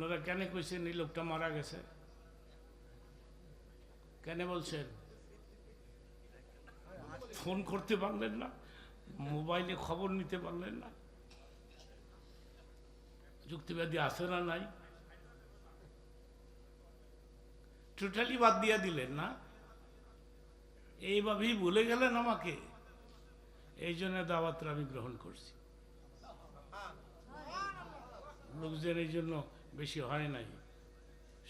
আপনারা কেন কইছেন এই লোকটা মারা গেছে? কেন বলছেন? ফোন করতে পারলেন না, মোবাইলে খবর নিতে পারলেন না। যুক্তিবাদী আছে না নাই? টোটালি বাদ দিয়া দিলেন না? এইভাবেই ভুলে গেলেন আমাকে? এই জন্য দাওয়াতটা আমি গ্রহণ করছি। লোকজন এই জন্য বেশি হয় নাই।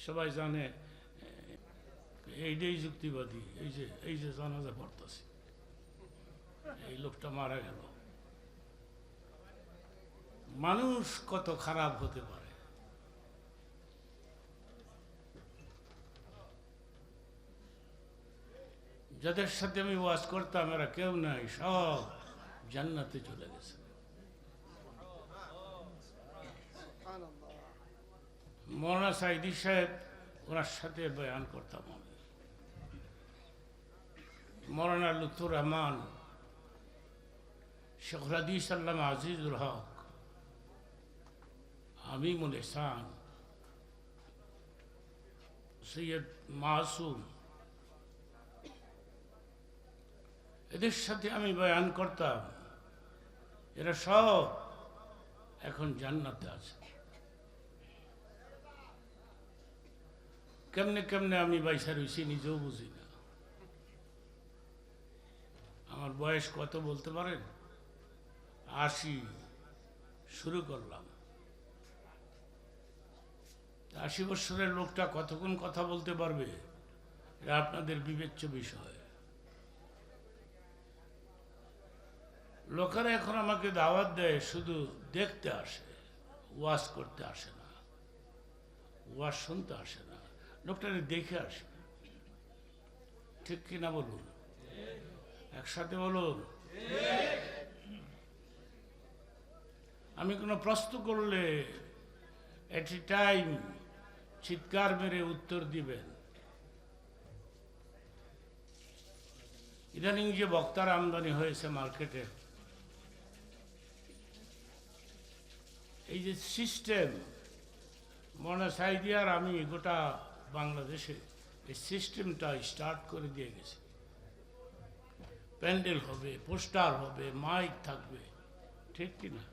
সবাই জানে এইটাই যুক্তিবাদী, এই যে এই যে জানাজা পড়তেছে। এই লোকটা মারা গেল। মানুষ কত খারাপ হতে পারে। যাদের সাথে আমি ওয়াজ করতাম, এরা কেউ নাই, সব জান্নাতে চলে গেছে। মৌলানা সাইদি সাহেব ওনার সাথে বয়ান করতাম আমি। মৌলানা লুৎফুর রহমান, শেখ রাদিস আল্লাম আজিজুল হক, আমিমুল ইহসান সৈয়দ মাসুম। এদের সাথে আমি বয়ান করতাম। এরা সব এখন জান্নাতে আছে। কেমনে কেমনে আমি বাইসা রয়েছি নিজেও বুঝি না আমার বয়স কত বলতে পারেন আশি শুরু করলাম আশি বছরের লোকটা কতক্ষণ কথা বলতে পারবে এটা আপনাদের বিবেচ্য বিষয়। লোকেরা এখন আমাকে দাওয়াত দেয়, শুধু দেখতে আসে, ওয়াজ করতে আসে না, ওয়াজ শুনতে আসে না। লোকটারে দেখে আসে। ঠিক কিনা বলুন? একসাথে বলুন? আমি কোনো প্রশ্ন করলে এট টাইম চিৎকার মেরে উত্তর দিবেন। ইদানিং যে বক্তার আমদানি হয়েছে মার্কেটে, এই যে সিস্টেম মনে সাইদিয়ার আমি গোটা বাংলাদেশে এই সিস্টেমটা স্টার্ট করে দিয়ে গেছি। প্যান্ডেল হবে, পোস্টার হবে মাইক থাকবে, ঠিক কিনা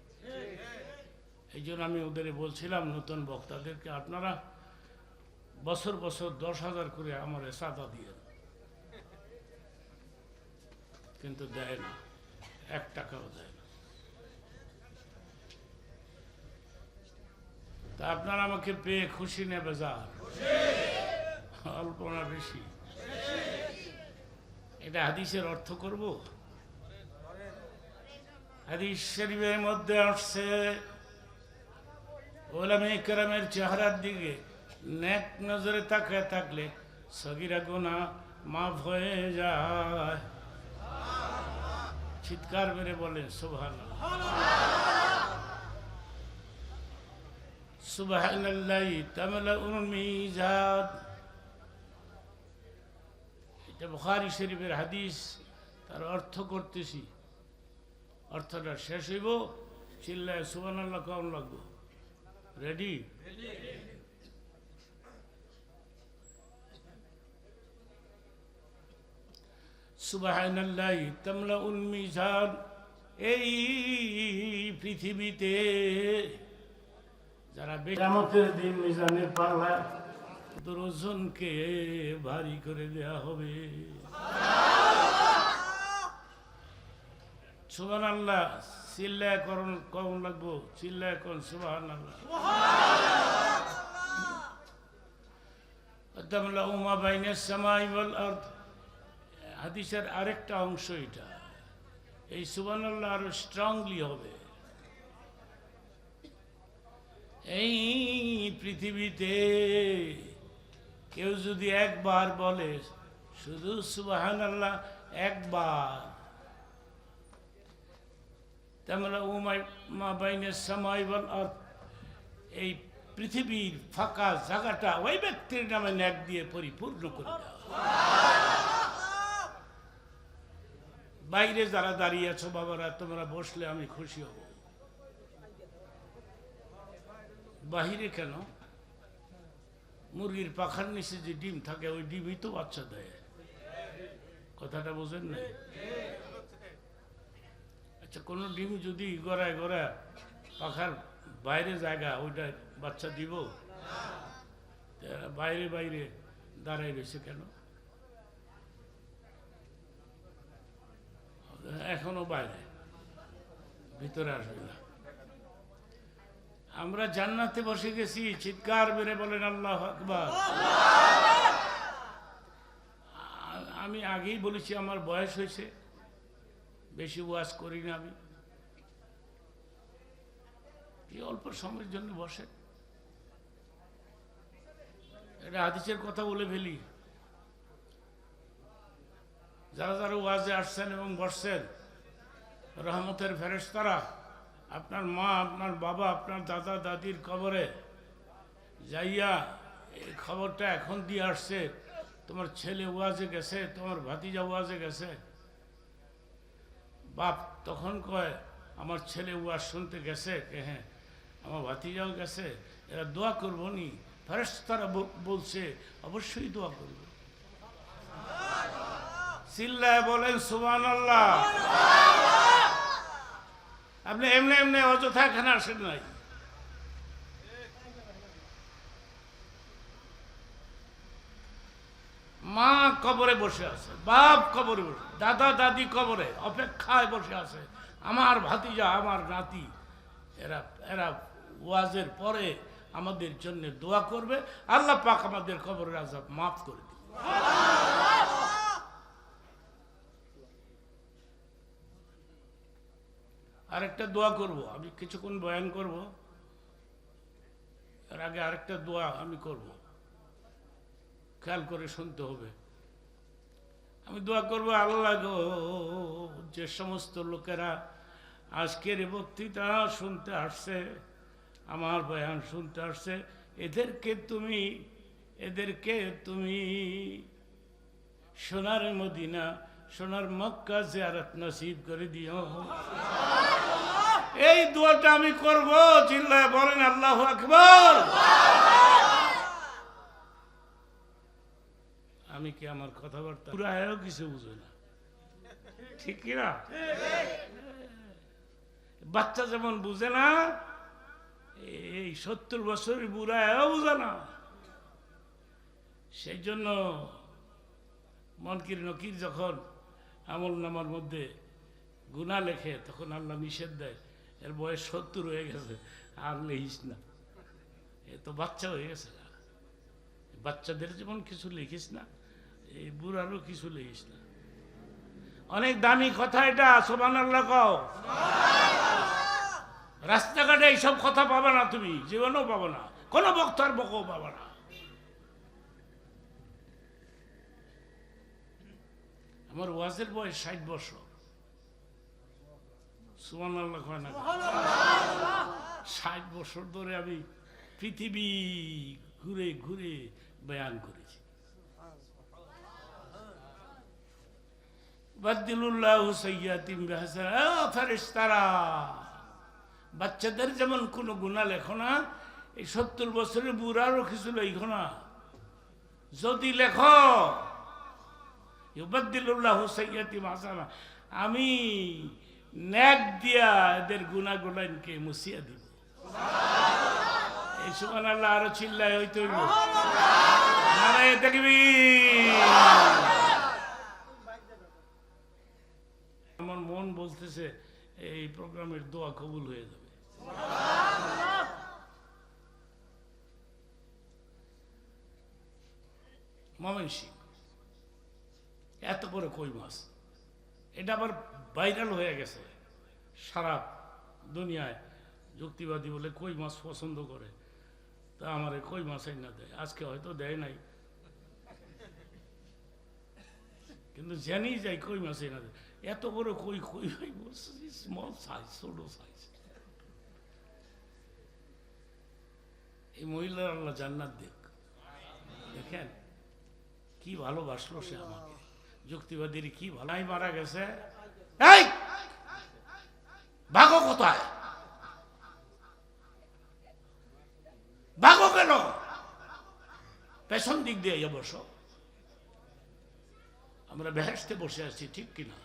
এই জন্য আমি ওদের বলছিলাম, নতুন বক্তাদেরকে, আপনারা বছর বছর দশ হাজার করে আমার সাদা দিয়ে কিন্তু দেয় না, এক টাকাও দেয় না। তা আপনারা আমাকে পেয়ে খুশি নেবে যার। অল্প না বেশি। এটা হাদিসের অর্থ করব? হাদিস শরীফের মধ্যে আসছে, ওলামে কেরামের চেহারার দিকে নেক নজরে তাকায় থাকলে সগিরা গোনা মাফ হয়ে যায়। চিৎকার মেরে বলেন সুবহান সুবহানাল্লাহ তামলাউল মিজান এটা বুখারী শরীফের হাদিস, তার অর্থ করতেছি। অর্থটা শেষ হইব, চিল্লায় সুবহানাল্লাহ কেমন লাগবো। রেডি সুবহানাল্লাহ তামলাউল মিজান, এই পৃথিবীতে যারা বেকামতের দিন মিজানের পাল্লা তোর ওজনকে ভারী করে দেয়া হবে। সুবান আল্লাহ চিল্লায় লাগবো চিল্লায় আল্লাহ উমা বাইনের সামাই বল হাদিসের আরেকটা অংশ এটা। এই সুবান আল্লাহ আরও স্ট্রংলি হবে। এই পৃথিবীতে কেউ যদি একবার বলে, শুধু সুবাহান আল্লাহ একবার। তাহলে উমাই মা বাইনের সময় বল এই পৃথিবীর ফাঁকা জায়গাটা ওই ব্যক্তির নামে ন্যাক দিয়ে পরিপূর্ণ করে বাইরে যারা দাঁড়িয়ে আছো, বাবারা, তোমরা বসলে আমি খুশি হব। বাহিরে কেন? মুরগির পাখার নিচে যে ডিম থাকে, ওই ডিমই তো বাচ্চা দেয়। কথাটা বোঝেন না আচ্ছা কোনো ডিম যদি গড়ায় গড়ায় পাখার বাইরে জায়গা, ওইটা বাচ্চা দিব? বাইরে বাইরে দাঁড়াই রয়েছে কেন? এখনও বাইরে, ভিতরে আসবে না। আমরা জান্নাতে বসে গেছি, চিৎকার বেড়ে বলেন, আল্লাহ আকবার। আমি আগেই বলেছি, আমার বয়স হয়েছে, বেশি ওয়াজ করি না আমি। অল্প সময়ের জন্য বসে এটা হাদিসের কথা বলে ফেলি। যারা যারা ওয়াজে আসছেন এবং বসছেন, রহমতের ফেরেশতারা আপনার মা, আপনার বাবা, আপনার দাদা, দাদির কবরে যাইয়া এই খবরটা এখন দিয়ে আসছে, তোমার ছেলে ওয়াজে গেছে, তোমার ভাতিজা ওয়াজে গেছে। বাপ তখন কয়, আমার ছেলে ওয়াজ শুনতে গেছে। হ্যাঁ আমার ভাতিজাও গেছে, এরা দোয়া করব নি। ফেরেশতারা ব- বলছে, অবশ্যই দোয়া করব। চিল্লায় বলেন সুমান আল্লাহ আপনি এমনি এমনি অযথা এখানে আসেন নাই। মা কবরে বসে আছে, বাপ কবরে বসে, দাদা দাদি কবরে অপেক্ষায় বসে আছে। আমার ভাতিজা, আমার নাতি, এরা এরা ওয়াজের পরে আমাদের জন্য দোয়া করবে। আল্লাহ পাক আমাদের কবরের আজাব মাফ করে দিবে আরেকটা দোয়া করব, আমি কিছুক্ষণ বয়ান করব, এর আগে আরেকটা দোয়া আমি করব। খেয়াল করে শুনতে হবে। আমি দোয়া করব, আল্লাহ গো, যে সমস্ত লোকেরা আজকের বক্তৃতা শুনতে আসছে, আমার বয়ান শুনতে আসছে, এদেরকে তুমি এদেরকে তুমি সোনার মদিনা, সোনার মক্কা জিয়ারত নসিব করে দিও। এই দোয়াটা আমি করব, চিল্লায় বলেন, আল্লাহ আকবর। আমি কি আমার কথাবার্তা পুরাও কিছু বুঝে না? ঠিক কিনা বাচ্চা যেমন বুঝে না, এই সত্তর বছরের বুড়ায়ও বুঝে না। সেই জন্য মনকির নকির যখন আমল নামার মধ্যে গুণা লেখে, তখন আল্লাহ নিষেধ দেয় এর বয়স সত্তর হয়ে গেছে, আর লিখিস না। এ তো বাচ্চা হয়ে গেছে। বাচ্চাদের যেমন কিছু লিখিস না, এই বুড়ারও কিছু লিখিস না। অনেক দামি কথা এটা সোমান আল্লাহ রাস্তাঘাটে এইসব কথা পাবে না তুমি, জীবনেও পাবো না, কোনো বক্তার বকও পাবে না। আমার ওয়াজের বয়স ষাট বছর। সুমান আল্লাহ কয় না ষাট বছর ধরে আমি পৃথিবী ঘুরে ঘুরে বয়ান করেছি। বাচ্চাদের যেমন কোনো গুণা লেখো না, এই সত্তর বছরের বুড়ারও কিছু লেখো না। যদি লেখো ইউবাদ্দিলুল্লাহ সৈয়াতিম হাসানা আমি ন্যাক দিয়া এদের গুলাইনকে মুছিয়া দিব। এই সুমান আল্লাহ আরও চিল্লায় হইতে দেখবি আমার মন বলতেছে, এই প্রোগ্রামের দোয়া কবুল হয়ে যাবে। ময়মনসিং এত বড় কই মাছ? এটা আবার ভাইরাল হয়ে গেছে। সারা দুনিয়ায় যুক্তিবাদী বলে কই মাছ পছন্দ করে? তা আমার কই মাছ না দেয়? আজকে হয়তো দেয় নাই। কিন্তু জানি যাই কই মাছ না দেয়। এত বড় কই কই ভাই স্মল সাইজ ছোট সাইজ এই মহিলার আল্লাহ জান্নাত দেখ। দেখেন, কি ভালোবাসলো সে আমাকে। যুক্তিবাদীর কি ভালাই মারা গেছে? এই! ভাগো কোথায়? ভাগো কেন? পেছন দিক দিয়ে ইয়ে বসো। আমরা বেহেস্তে বসে আছি, ঠিক কিনা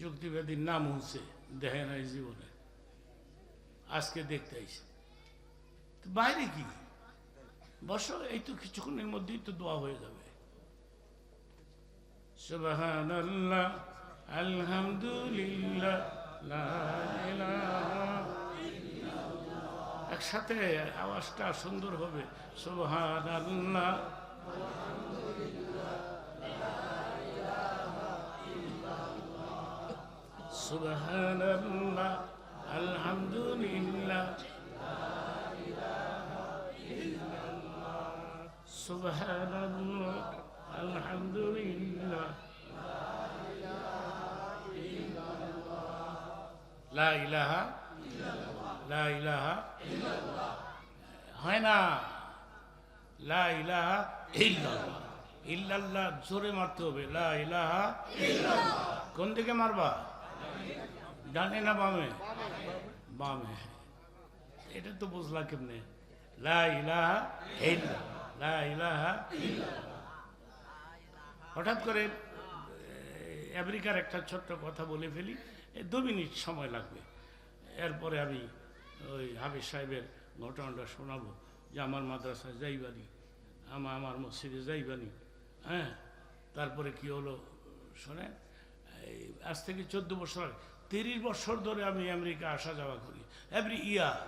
যুক্তিবাদীর নাম হচ্ছে দেখে নাই জীবনে। আজকে দেখতে আইছে তো বাইরে কি? বসো এই তো কিছুক্ষণের মধ্যেই তো দোয়া হয়ে যাবে। সুবহানাল্লাহ, আলহামদুলিল্লাহ একসাথে আওয়াজটা সুন্দর হবে। সুবহানাল্লাহ সুবহানাল্লাহ, আলহামদুলিল্লাহ। সুবহানাল্লাহ, আলহামদুলিল্লাহ। লা ইলাহা লা ইলাহা হয় না। লা ইলাহা ইল্লাল্লাহ। ইল্লাল্লাহ জোরে মারতে হবে। লা ইলাহা কোন দিকে মারবা? ডানে না, বামে। বামে। এটা তো বুঝলা কেমনে? লা ইলাহা ইল্লাল্লাহ। হঠাৎ করে আমেরিকার একটা ছোট্ট কথা বলে ফেলি। দু মিনিট সময় লাগবে। এরপরে আমি ওই হাবিজ সাহেবের ঘটনাটা শোনাবো যে আমার মাদ্রাসায় যাইবানি আমার আমার মসজিদে যাইবানি হ্যাঁ? তারপরে কি হলো শোনে আজ থেকে চোদ্দ বছর আগে, তিরিশ বছর ধরে আমি আমেরিকা আসা যাওয়া করি। Every year.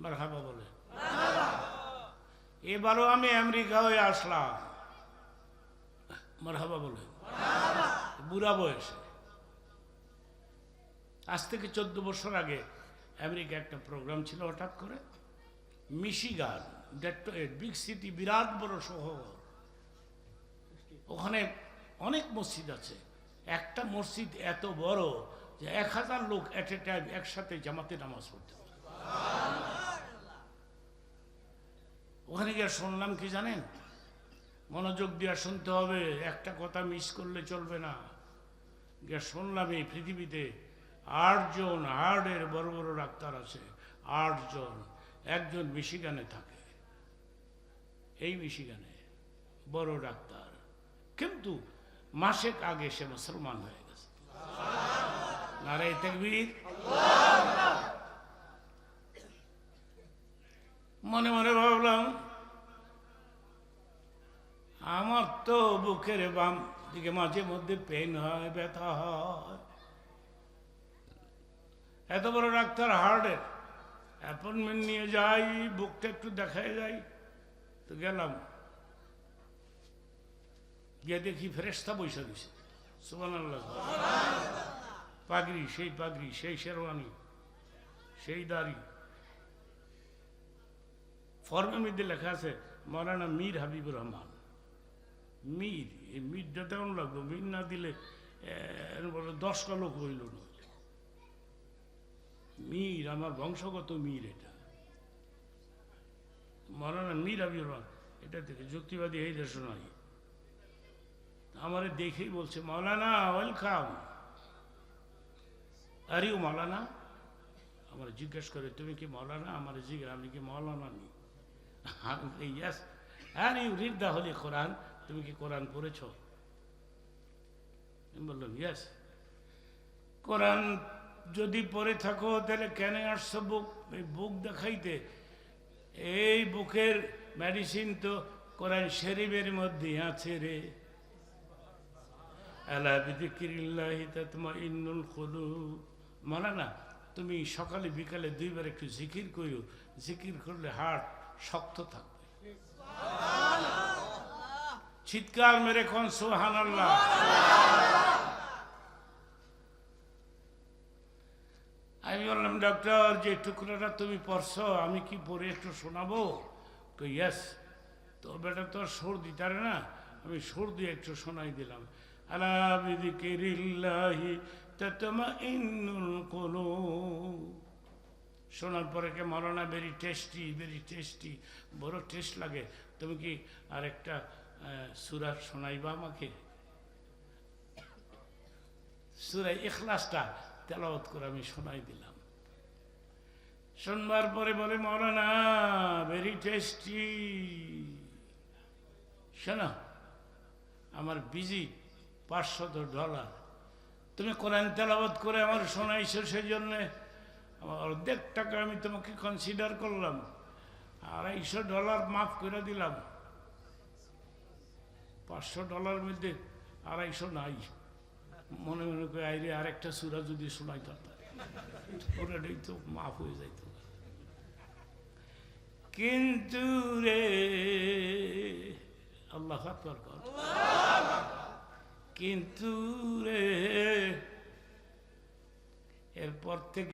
মার হাবা বলে। এবারও আমি আমেরিকা হয়ে আসলাম। মার হাবা বলে। বুড়া বয়সে। আজ থেকে চোদ্দ বছর আগে আমেরিকা একটা প্রোগ্রাম ছিল হঠাৎ করে। মিশিগান ডেট্রয়েট বিগ সিটি, বিরাট বড় শহর। ওখানে অনেক মসজিদ আছে। একটা মসজিদ এত বড় যে এক হাজার লোক অ্যাট এ টাইম একসাথে জামাতে নামাজ পড়তে পারে। ওখানে গিয়ে শুনলাম কি জানেন? মনোযোগ দিয়ে শুনতে হবে, একটা কথা মিস করলে চলবে না। গিয়ে শুনলাম এই পৃথিবীতে আটজন হার্টের বড় বড় ডাক্তার আছে, আটজন। একজন মিশিগানে থাকে, এই মিশিগানে বড় ডাক্তার। কিন্তু মাসেক আগে সে মুসলমান হয়ে গেছে। নারাই তেকবীর। মনে মনে ভাবলাম আমার তো বুকের বাম দিকে মাঝে মধ্যে পেন হয় ব্যথা হয়। এত বড় ডাক্তার হার্টের অ্যাপয়েন্টমেন্ট নিয়ে যাই বুকটা একটু দেখায় যাই তো গেলাম। গিয়ে দেখি ফেরেস্তা বৈশা দিছে সুবান আল্লাহ পাগড়ি সেই পাগড়ি সেই শেরওয়ানি সেই দাড়ি। ফর্মের মধ্যে লেখা আছে, মৌলানা মীর হাবিবুর রহমান। মীর, এই মীরটা তেমন লাগল মীর না দিলে দশটা লোক হইল না। মীর, আমার বংশগত মীর এটা। মৌলানা মীর হাবিবুর রহমান, এটা থেকে যুক্তিবাদী এই দেশ নয় আমারে দেখেই বলছে, মৌলানা ওয়েলকাম আর ইউ মৌলানা, আমার জিজ্ঞেস করে, তুমি কি মৌলানা? আমার জিজ্ঞেস, আমি কি মৌলানা নি? ইয়াস আর ইউ দা হলি কোরআন তুমি কি কোরআন পড়েছ? বললাম ইয়াস কোরআন যদি পড়ে থাকো, তাহলে কেন আসছো বুক এই বুক দেখাইতে। এই বুকের মেডিসিন তো কোরআন শরীফের মধ্যে আছে রে। আলা বিদিকিরিল্লাহি তাতমাইন্নুল কুলুব। মানা তুমি সকালে, বিকালে দুইবার একটু জিকির করিও। জিকির করলে হার্ট শক্ত থাকবে। চিৎকার মেরে কোন সুবহানাল্লাহ। আমি বললাম ডক্টর যে টুকরোটা তুমি পড়ছো আমি কি পড়ে একটু শোনাবো? তো, ইয়েস তো বেটা তো সর্দি তারে না। আমি সর্দি একটু শোনাই দিলাম। আলা কুলুব শোনার পরে কে মরনা ভেরি টেস্টি ভেরি টেস্টি বড় টেস্ট লাগে। তুমি কি আরেকটা সুরা শোনাইবা আমাকে? সুরাই এখলাসটা তেলাওয়াত করে আমি শোনাই দিলাম। শোনবার পরে বলে মৌলানা ভেরি টেস্টি শোনো, আমার বিজি পাঁচশত ডলার। তুমি কোরআন তেলাবাদ করে আমার শোনাইছো সেই জন্যে আমার অর্ধেক টাকা আমি তোমাকে কনসিডার করলাম। আড়াইশো ডলার মাফ করে দিলাম। পাঁচশো ডলার মধ্যে আড়াইশো নাই। মনে মনে করে, আইরে, আরেকটা সুরা যদি শোনাই ওটাই তো মাফ হয়ে যাইত। কিন্তু রে, আল্লাহ কর। কিন্তু রে এরপর থেকে